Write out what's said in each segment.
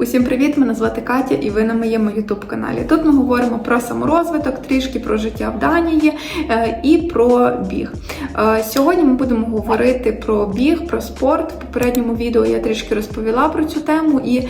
Усім привіт! Мене звати Катя, і ви на моєму ютуб-каналі. Тут ми говоримо про саморозвиток, трішки про життя в Данії е, і про біг. Е, Сьогодні ми будемо говорити про біг, про спорт. В попередньому відео я трішки розповіла про цю тему, і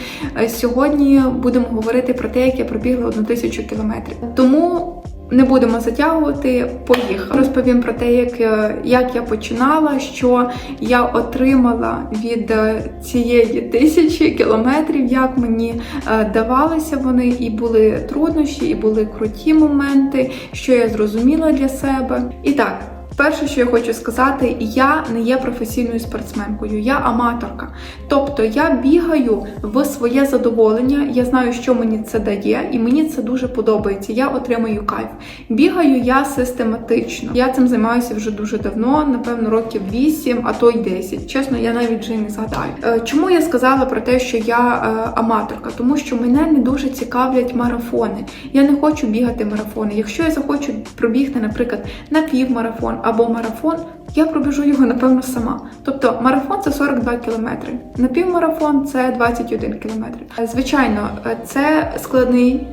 е, сьогодні будемо говорити про те, як я пробігла одну тисячу кілометрів. Тому не будемо затягувати, поїхали. Розповім про те, як, е, як я починала, що я отримала від е, цієї тисячі кілометрів, як мені е, давалися вони, і були труднощі, і були круті моменти, що я зрозуміла для себе. І так. Перше, що я хочу сказати, я не є професійною спортсменкою, я аматорка. Тобто я бігаю в своє задоволення, я знаю, що мені це дає, і мені це дуже подобається. Я отримую кайф. Бігаю я систематично. Я цим займаюся вже дуже давно, напевно, років 8, а то й 10. Чесно, я навіть вже не згадаю. Е, Чому я сказала про те, що я е, аматорка? Тому що мене не дуже цікавлять марафони. Я не хочу бігати марафони. Якщо я захочу пробігти, наприклад, на півмарафон або марафон, я пробіжу його, напевно, сама. Тобто марафон це 42 кілометри, напівмарафон це 21 кілометр. Е, Звичайно, е, це складний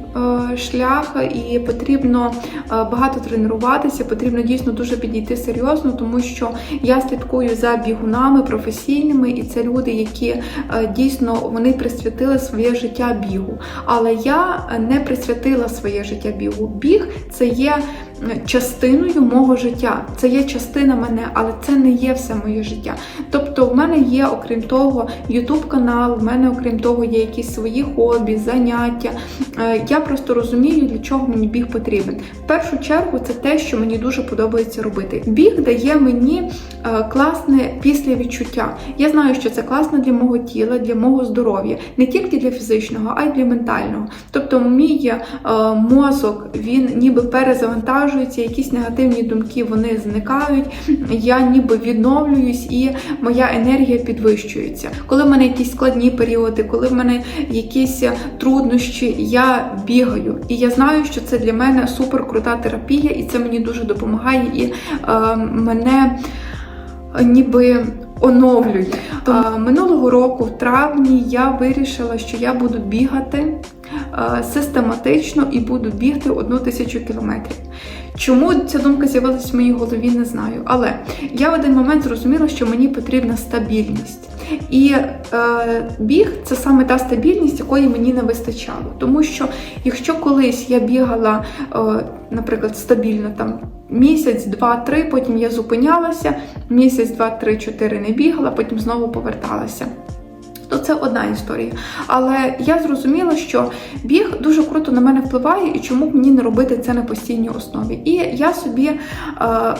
е, шлях, і потрібно багато тренуватися, потрібно дійсно дуже підійти серйозно, тому що я слідкую за бігунами професійними, і це люди, які дійсно вони присвятили своє життя бігу. Але я не присвятила своє життя бігу. Біг це є частиною мого життя. Це є частина мене, але це не є все моє життя. Тобто, в мене є, окрім того, YouTube канал, в мене, окрім того, є якісь свої хобі, заняття. Е, Я просто розумію, для чого мені біг потрібен. В першу чергу, це те, що мені дуже подобається робити. Біг дає мені е, класне післявідчуття. Я знаю, що це класно для мого тіла, для мого здоров'я, не тільки для фізичного, а й для ментального. Тобто, мій е, мозок він ніби перезавантажується, якісь негативні думки вони зникають. Я ніби відновлююсь і моя енергія підвищується. Коли в мене якісь складні періоди, коли в мене якісь труднощі, я бігаю. І я знаю, що це для мене супер крута терапія, і це мені дуже допомагає і е, мене е, ніби. Оновлює. Минулого року, в травні, я вирішила, що я буду бігати е, систематично і буду бігти одну тисячу кілометрів. Чому ця думка з'явилася в моїй голові, не знаю. Але я в один момент зрозуміла, що мені потрібна стабільність. І е, біг це саме та стабільність, якої мені не вистачало. Тому що якщо колись я бігала, е, наприклад, стабільно там місяць, два-три, потім я зупинялася, місяць, два, три, чотири не бігала, потім знову поверталася. То це одна історія. Але я зрозуміла, що біг дуже круто на мене впливає, і чому б мені не робити це на постійній основі. І я собі е,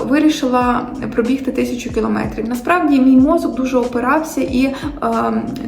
вирішила пробігти тисячу кілометрів. Насправді мій мозок дуже опирався і е,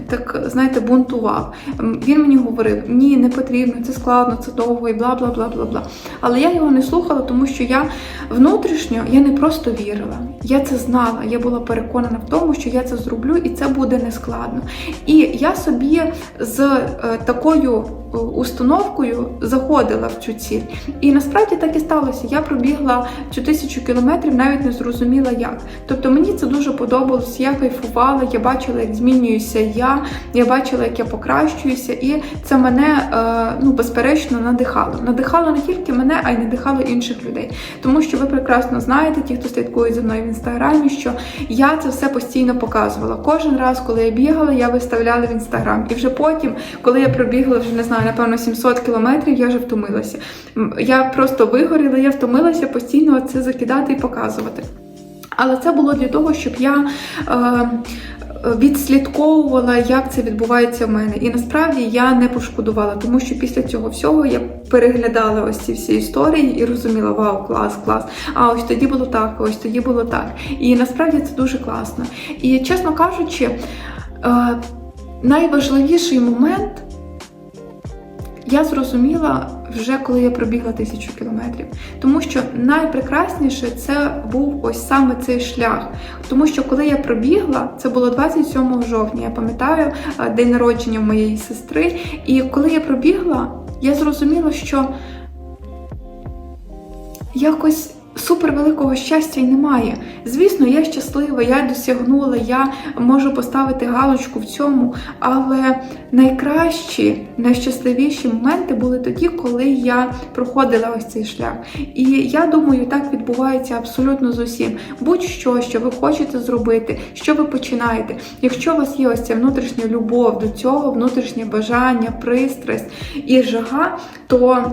так, знаєте, бунтував. Він мені говорив: ні, не потрібно, це складно, це довго і бла бла бла бла бла. Але я його не слухала, тому що я внутрішньо я не просто вірила, я це знала. Я була переконана в тому, що я це зроблю, і це буде нескладно. І я собі з е, такою установкою заходила в цю ціль. І насправді так і сталося. Я пробігла цю тисячу кілометрів, навіть не зрозуміла як. Тобто мені це дуже подобалось, я кайфувала, я бачила, як змінююся я, я бачила, як я покращуюся, і це мене е, ну, безперечно надихало. Надихало не тільки мене, а й надихало інших людей. Тому що ви прекрасно знаєте, ті, хто слідкує за мною в інстаграмі, що я це все постійно показувала. Кожен раз, коли я бігала, я виставляла в інстаграм. І вже потім, коли я пробігла, вже не знаю, напевно, 700 кілометрів, я вже втомилася. Я просто вигоріла, я втомилася постійно це закидати і показувати. Але це було для того, щоб я. Е, Відслідковувала, як це відбувається в мене, і насправді я не пошкодувала, тому що після цього всього я переглядала ось ці всі історії і розуміла, вау, клас, клас. А ось тоді було так, ось тоді було так. І насправді це дуже класно. І чесно кажучи, е, найважливіший момент я зрозуміла вже коли я пробігла тисячу кілометрів. Тому що найпрекрасніше це був ось саме цей шлях. Тому що коли я пробігла, це було 27 жовтня, я пам'ятаю е, день народження моєї сестри. І коли я пробігла, я зрозуміла, що якось Супер великого щастя й немає. Звісно, я щаслива, я досягнула, я можу поставити галочку в цьому, але найкращі, найщасливіші моменти були тоді, коли я проходила ось цей шлях. І я думаю, так відбувається абсолютно з усім. Будь-що, що ви хочете зробити, що ви починаєте. Якщо у вас є ось ця внутрішня любов до цього, внутрішнє бажання, пристрасть і жага, то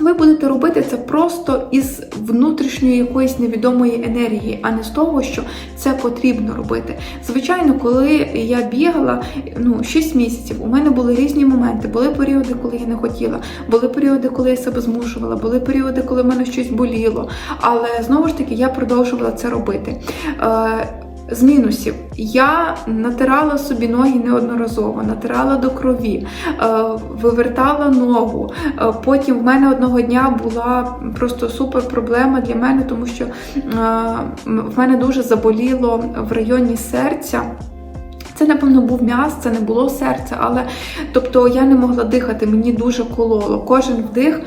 ви будете робити це просто із внутрішньої якоїсь невідомої енергії, а не з того, що це потрібно робити. Звичайно, коли я бігала ну 6 місяців, у мене були різні моменти. Були періоди, коли я не хотіла, були періоди, коли я себе змушувала, були періоди, коли в мене щось боліло. Але знову ж таки я продовжувала це робити. Е, з мінусів я натирала собі ноги неодноразово, натирала до крові, е, вивертала ногу. Е, Потім в мене одного дня була просто супер проблема для мене, тому що е, в мене дуже заболіло в районі серця. Це, напевно, був м'яз, це не було серця, але тобто я не могла дихати, мені дуже кололо. Кожен вдих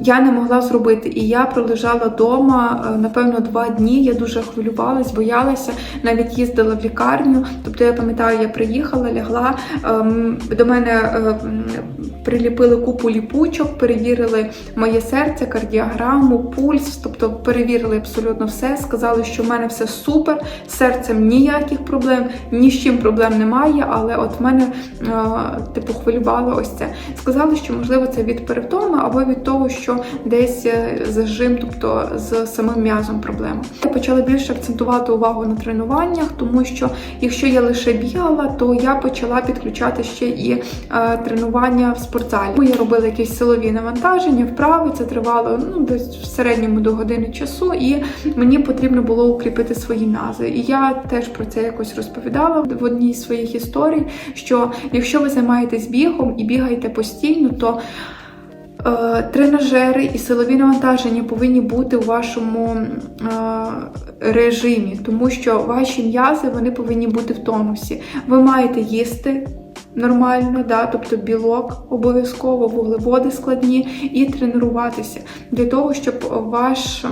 я не могла зробити. І я пролежала вдома, напевно, два дні. Я дуже хвилювалась, боялася, навіть їздила в лікарню. Тобто, я пам'ятаю, я приїхала, лягла. ем, До мене е, приліпили купу ліпучок, перевірили моє серце, кардіограму, пульс, тобто перевірили абсолютно все. Сказали, що в мене все супер, з серцем ніяких проблем, ні з чим проблем немає. Але от мене е, типу хвилювало ось це. Сказали, що можливо це від перевтоми або від того, що десь е, зажим, тобто з самим м'язом проблема. Я почала більше акцентувати увагу на тренуваннях, тому що якщо я лише бігала, то я почала підключати ще і е, тренування в спортзалі. Я робила якісь силові навантаження, вправи. Це тривало ну десь в середньому до години часу, і мені потрібно було укріпити свої м'язи. І я теж про це якось розповідала в одній з своїх історій. Що якщо ви займаєтесь бігом і бігаєте постійно, то Тренажери і силові навантаження повинні бути у вашому е, режимі, тому що ваші м'язи вони повинні бути в тонусі. Ви маєте їсти нормально, да, тобто білок обов'язково, вуглеводи складні, і тренуватися для того, щоб ваш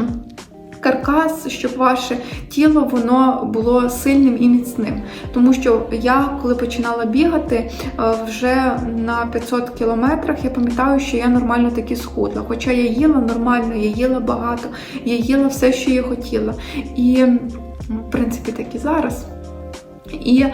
каркас, щоб ваше тіло воно було сильним і міцним. Тому що я, коли починала бігати, е, вже на 500 кілометрах, я пам'ятаю, що я нормально таки схудла. Хоча я їла нормально, я їла багато, я їла все, що я хотіла. І, в принципі, так і зараз. І е,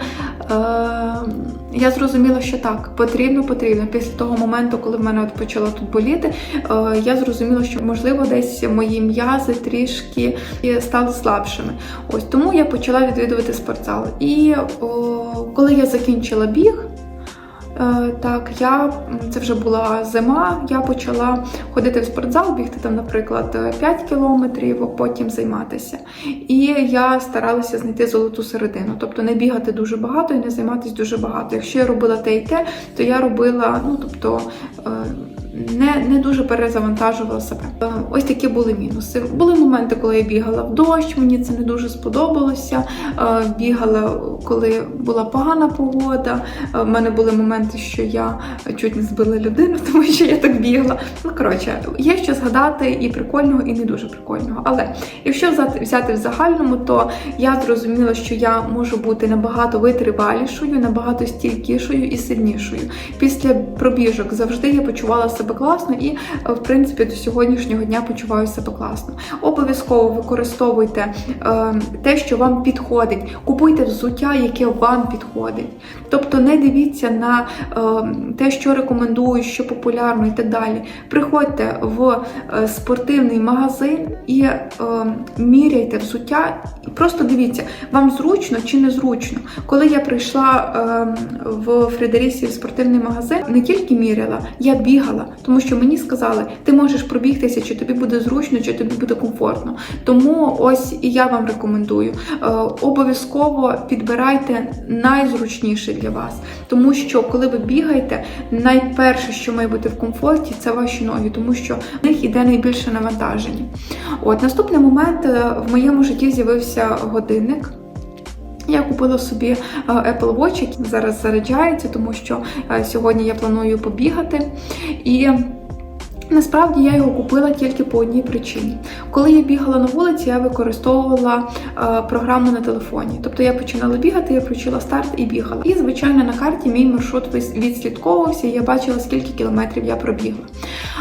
я зрозуміла, що так, потрібно, потрібно. Після того моменту, коли в мене от почало тут боліти, е, я зрозуміла, що можливо десь мої м'язи трішки стали слабшими. Ось тому я почала відвідувати спортзал. І о, коли я закінчила біг. Е, Так, я це вже була зима. Я почала ходити в спортзал, бігти там, наприклад, 5 кілометрів, а потім займатися. І я старалася знайти золоту середину, тобто не бігати дуже багато і не займатися дуже багато. Якщо я робила те і те, то я робила, ну тобто. Е, Не, не дуже перезавантажувала себе. Е, Ось такі були мінуси. Були моменти, коли я бігала в дощ, мені це не дуже сподобалося. Е, Бігала, коли була погана погода. Е, В мене були моменти, що я чуть не збила людину, тому що я так бігла. Ну коротше, є що згадати і прикольного, і не дуже прикольного. Але якщо взяти в загальному, то я зрозуміла, що я можу бути набагато витривалішою, набагато стійкішою і сильнішою. Після пробіжок завжди я почувала себе класно і, в принципі, до сьогоднішнього дня почуваю себе класно. Обов'язково використовуйте е, те, що вам підходить. Купуйте взуття, яке вам підходить. Тобто не дивіться на е, те, що рекомендують, що популярно і так далі. Приходьте в е, спортивний магазин і е, міряйте взуття. І просто дивіться, вам зручно чи не зручно. Коли я прийшла е, в Фредерісі в спортивний магазин, не тільки міряла, я бігала, тому що мені сказали, ти можеш пробігтися, чи тобі буде зручно, чи тобі буде комфортно. Тому ось і я вам рекомендую. Е, обов'язково підбирайте найзручніше для вас, тому що коли ви бігаєте, найперше, що має бути в комфорті, це ваші ноги, тому що в них йде найбільше навантаження. От наступний момент е, в моєму житті з'явився годинник. Я купила собі е, Apple Watch, який зараз заряджається, тому що е, сьогодні я планую побігати. І Насправді я його купила тільки по одній причині. Коли я бігала на вулиці, я використовувала е, програму на телефоні. Тобто я починала бігати, я включила старт і бігала. І, звичайно, на карті мій маршрут відслідковувався, і я бачила, скільки кілометрів я пробігла.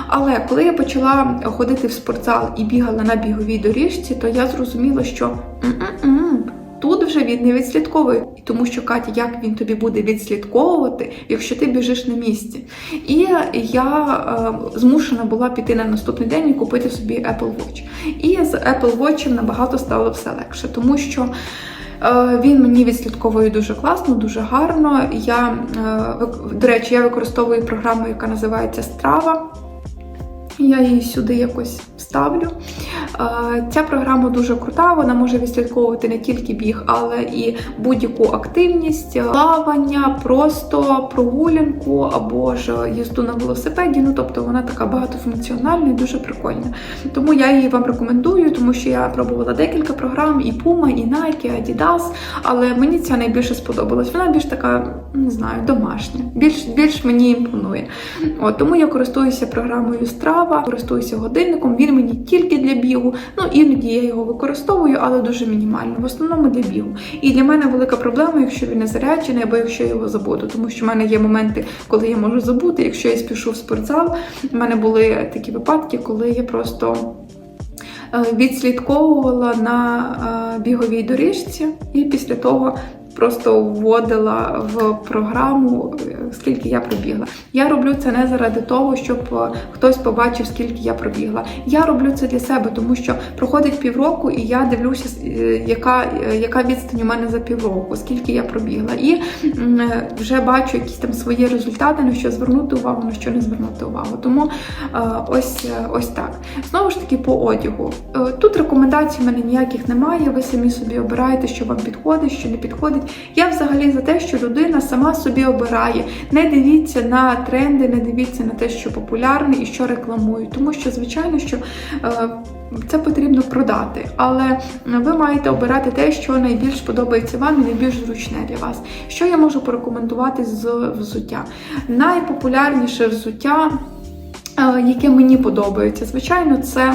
Але коли я почала ходити в спортзал і бігала на біговій доріжці, то я зрозуміла, що Тут вже він не відслідковує, тому що Катя, як він тобі буде відслідковувати, якщо ти біжиш на місці. І я е, змушена була піти на наступний день і купити собі Apple Watch. І з Apple Watch набагато стало все легше, тому що. е, Він мені відслідковує дуже класно, дуже гарно. Я, е, до речі, я використовую програму, яка називається Strava. Я її сюди якось вставлю. Е, Ця програма дуже крута, вона може відслідковувати не тільки біг, але і будь-яку активність, плавання, просто прогулянку або ж їзду на велосипеді. Ну тобто вона така багатофункціональна і дуже прикольна. Тому я її вам рекомендую, тому що я пробувала декілька програм: і Puma, і Nike, і Adidas, але мені ця найбільше сподобалась. Вона більш така, не знаю, домашня, більш, більш мені імпонує. От, тому я користуюся програмою Strava, користуюся годинником. Він мені тільки для бігу. Ну іноді я його використовую, але дуже мінімально. В основному для бігу. І для мене велика проблема, якщо він не заряджений, або якщо я його забуду. Тому що в мене є моменти, коли я можу забути. Якщо я спішу в спортзал, в мене були такі випадки, коли я просто. е, Відслідковувала на е, біговій доріжці, і після того просто вводила в програму, скільки я пробігла. Я роблю це не заради того, щоб е, хтось побачив, скільки я пробігла. Я роблю це для себе, тому що проходить півроку, і я дивлюся, е, яка, е, яка відстань у мене за півроку, скільки я пробігла. І вже бачу якісь там свої результати, на що звернути увагу, на що не звернути увагу. Тому ось, ось так. Знову ж таки, по одягу. Тут рекомендацій в мене ніяких немає. Ви самі собі обираєте, що вам підходить, що не підходить. Я взагалі за те, що людина сама собі обирає. Не дивіться на тренди, не дивіться на те, що популярне і що рекламують. Тому що, звичайно, що. е, Це потрібно продати, але ви маєте обирати те, що найбільш подобається вам і найбільш зручне для вас. Що я можу порекомендувати з взуття? Найпопулярніше взуття, е, яке мені подобається, звичайно, це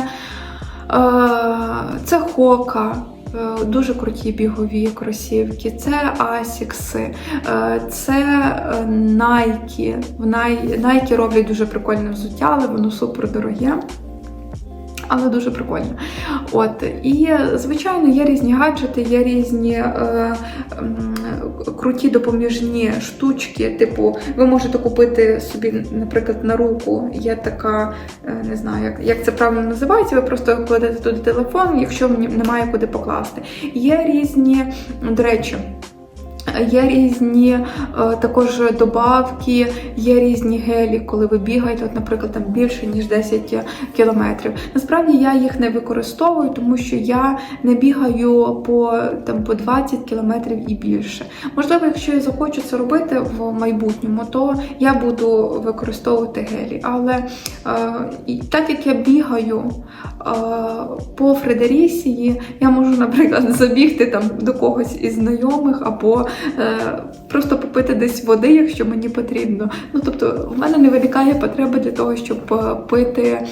Е, Це Хока. Е, Дуже круті бігові кросівки, це Асікси, е, це е, Nike. В Nike роблять дуже прикольне взуття, але воно супер дороге. Але дуже прикольно. От і звичайно, є різні гаджети, є різні е, круті допоміжні штучки. Типу, ви можете купити собі, наприклад, на руку. Є така, е, не знаю, як, як це правильно називається. Ви просто кладете туди телефон, якщо немає куди покласти. Є різні, до речі. Є різні е, також добавки, є різні гелі, коли ви бігаєте, от, наприклад, там більше ніж 10 кілометрів. Насправді я їх не використовую, тому що я не бігаю по там по 20 кілометрів і більше. Можливо, якщо я захочу це робити в майбутньому, то я буду використовувати гелі. Але е, так як я бігаю е, по Фредерісії, я можу, наприклад, забігти там до когось із знайомих або просто попити десь води, якщо мені потрібно. Ну тобто, в мене не виникає потреби для того, щоб е, пити е,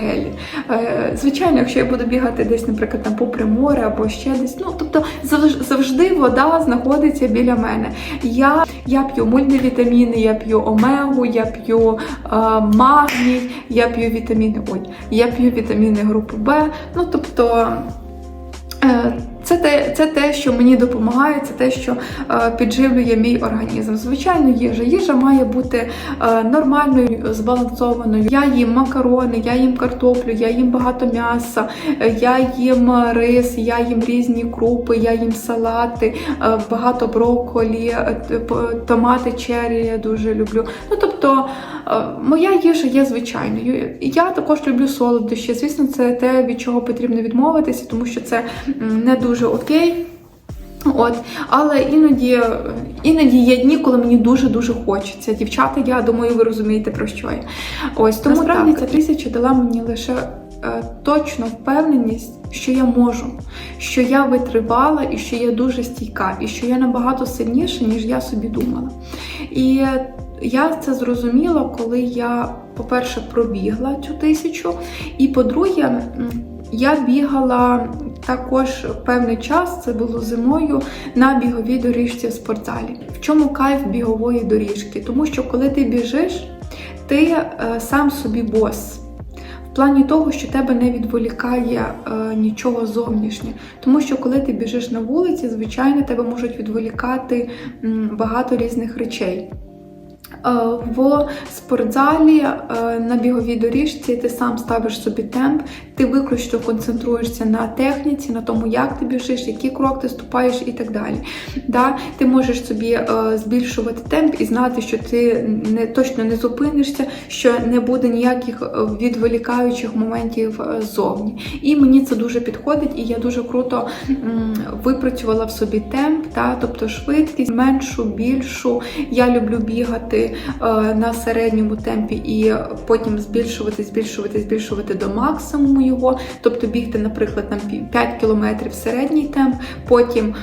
гелі. Е, звичайно, якщо я буду бігати десь, наприклад, там попри море або ще десь, ну тобто завж- завжди вода знаходиться біля мене. Я, я п'ю мультивітаміни, я п'ю омегу, я п'ю е, магній, я п'ю вітаміни. Ой, я п'ю вітаміни групи Б. Ну тобто. Е, Це те, це те, що мені допомагає, це те, що е, підживлює мій організм. Звичайно, їжа. Їжа має бути е, нормальною, збалансованою. Я їм макарони, я їм картоплю, я їм багато м'яса, е, я їм рис, я їм різні крупи, я їм салати, е, багато брокколі, е, томати черрі я дуже люблю. Ну тобто е, моя їжа є звичайною. Я також люблю солодощі. Звісно, це те, від чого потрібно відмовитися, тому що це не дуже окей. От, але іноді, іноді є дні, коли мені дуже дуже хочеться. Дівчата, я думаю, ви розумієте про що я. Ось тому Насправді ця тисяча дала мені лише е, точну впевненість, що я можу, що я витривала і що я дуже стійка, і що я набагато сильніша, ніж я собі думала. І я це зрозуміла, коли я, по-перше, пробігла цю тисячу, і по-друге, я бігала також певний час, це було зимою, на біговій доріжці в спортзалі. В чому кайф бігової доріжки? Тому що коли ти біжиш, ти е, сам собі бос. В плані того, що тебе не відволікає е, нічого зовнішнє. Тому що коли ти біжиш на вулиці, звичайно, тебе можуть відволікати м, багато різних речей. Е, В спортзалі е, на біговій доріжці ти сам ставиш собі темп, ти виключно концентруєшся на техніці, на тому, як ти біжиш, який крок ти ступаєш і так далі. Да? Ти можеш собі е, збільшувати темп і знати, що ти не точно не зупинишся, що не буде ніяких відволікаючих моментів ззовні. І мені це дуже підходить, і я дуже круто випрацювала в собі темп, та, тобто швидкість, меншу, більшу. Я люблю бігати е, на середньому темпі і потім збільшувати, збільшувати, збільшувати до максимуму його. Тобто бігти, наприклад, на 5 кілометрів середній темп, потім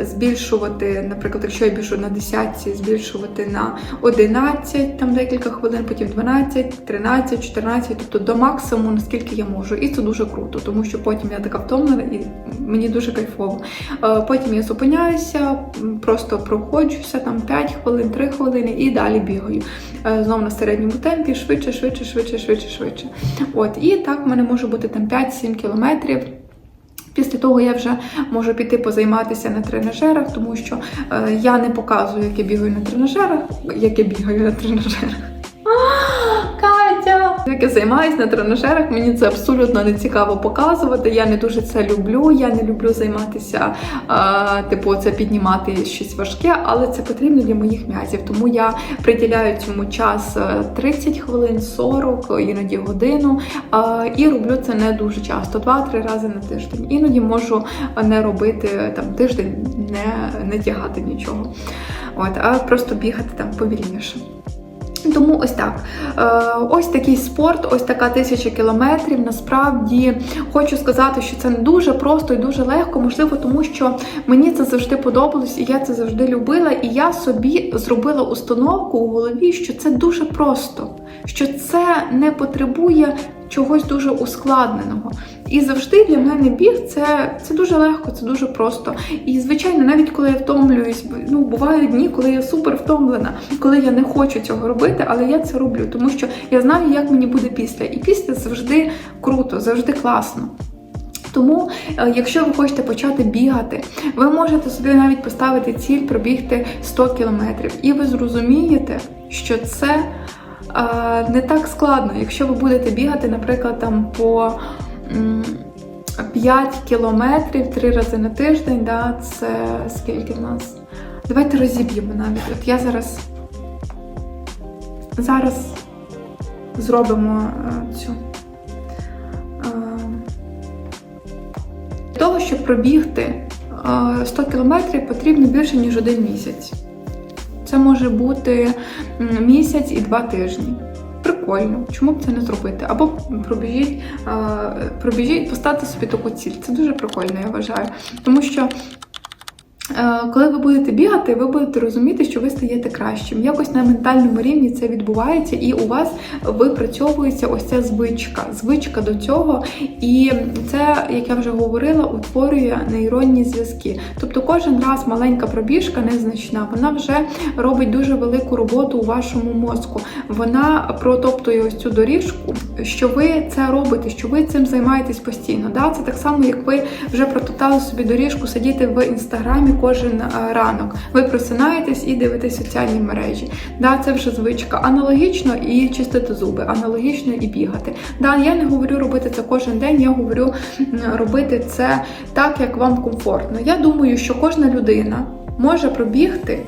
збільшувати, наприклад, якщо я біжу на 10, збільшувати на 11, там декілька хвилин, потім 12, 13, 14, тобто до максимуму, наскільки я можу. І це дуже круто, тому що потім я така втомлена і мені дуже кайфово. Е, Потім я зупиняюся, просто проходжуся там 5 хвилин, 3 хвилини і далі бігаю. Е, Знову на середньому темпі, швидше, швидше, швидше, швидше, швидше. От, і так в мене може бути там 5-7 кілометрів. Після того я вже можу піти позайматися на тренажерах, тому що е, я не показую, як я бігаю на тренажерах, як я бігаю на тренажерах. Як я займаюся на тренажерах, мені це абсолютно не цікаво показувати. Я не дуже це люблю. Я не люблю займатися, е, типу, це піднімати щось важке, але це потрібно для моїх м'язів. Тому я приділяю цьому час е, 30 хвилин, 40, іноді годину. е, І роблю це не дуже часто, 2-3 рази на тиждень. Іноді можу не робити там тиждень, не, не тягати нічого. От, а просто бігати там повільніше. Тому ось так. Е, ось такий спорт, ось така тисяча кілометрів. Насправді хочу сказати, що це дуже просто і дуже легко, можливо, тому що мені це завжди подобалось, і я це завжди любила. І я собі зробила установку у голові, що це дуже просто, що це не потребує чогось дуже ускладненого. І завжди для мене біг це, це дуже легко, це дуже просто. І звичайно, навіть коли я втомлююсь, ну бувають дні, коли я супер втомлена, коли я не хочу цього робити, але я це роблю, тому що я знаю, як мені буде після. І після завжди круто, завжди класно. Тому, е, якщо ви хочете почати бігати, ви можете собі навіть поставити ціль пробігти 100 кілометрів, і ви зрозумієте, що це не так складно, якщо ви будете бігати, наприклад, там по 5 кілометрів 3 рази на тиждень, да, це скільки в нас? Давайте розіб'ємо навіть. От я зараз, зараз зробимо е, цю. е, для того, щоб пробігти е, 100 кілометрів, потрібно більше, ніж один місяць. Це може бути місяць і два тижні. Прикольно, чому б це не зробити? Або пробіжіть, пробіжіть, поставте собі таку ціль. Це дуже прикольно, я вважаю. Тому що Коли ви будете бігати, ви будете розуміти, що ви стаєте кращим. Якось на ментальному рівні це відбувається, і у вас випрацьовується ось ця звичка, звичка до цього. І це, як я вже говорила, утворює нейронні зв'язки. Тобто кожен раз маленька пробіжка незначна, вона вже робить дуже велику роботу у вашому мозку. Вона протоптує ось цю доріжку, що ви це робите, що ви цим займаєтесь постійно. Да? Це так само, як ви вже протоптали собі доріжку, сидіти в інстаграмі кожен е, ранок. Ви просинаєтесь і дивитесь соціальні мережі. Да, це вже звичка. Аналогічно і чистити зуби, аналогічно і бігати. Да, я не говорю робити це кожен день, я говорю робити це так, як вам комфортно. Я думаю, що кожна людина може пробігти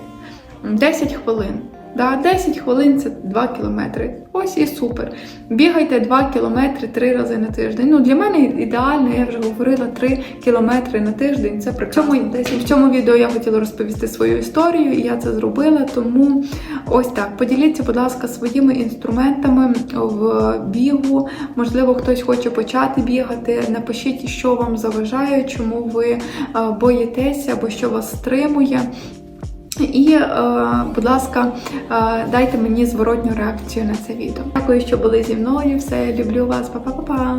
10 хвилин. Да, 10 хвилин це 2 кілометри. Ось і супер. Бігайте 2 кілометри 3 рази на тиждень. Ну, для мене ідеально, я вже говорила, 3 кілометри на тиждень. Це при цьому, десь в цьому відео я хотіла розповісти свою історію, і я це зробила. Тому ось так. Поділіться, будь ласка, своїми інструментами в бігу. Можливо, хтось хоче почати бігати. Напишіть, що вам заважає, чому ви е, боїтеся або що вас стримує. І, е, будь ласка, е, дайте мені зворотню реакцію на це відео. Дякую, що були зі мною. Все, люблю вас, Па-па-па-па!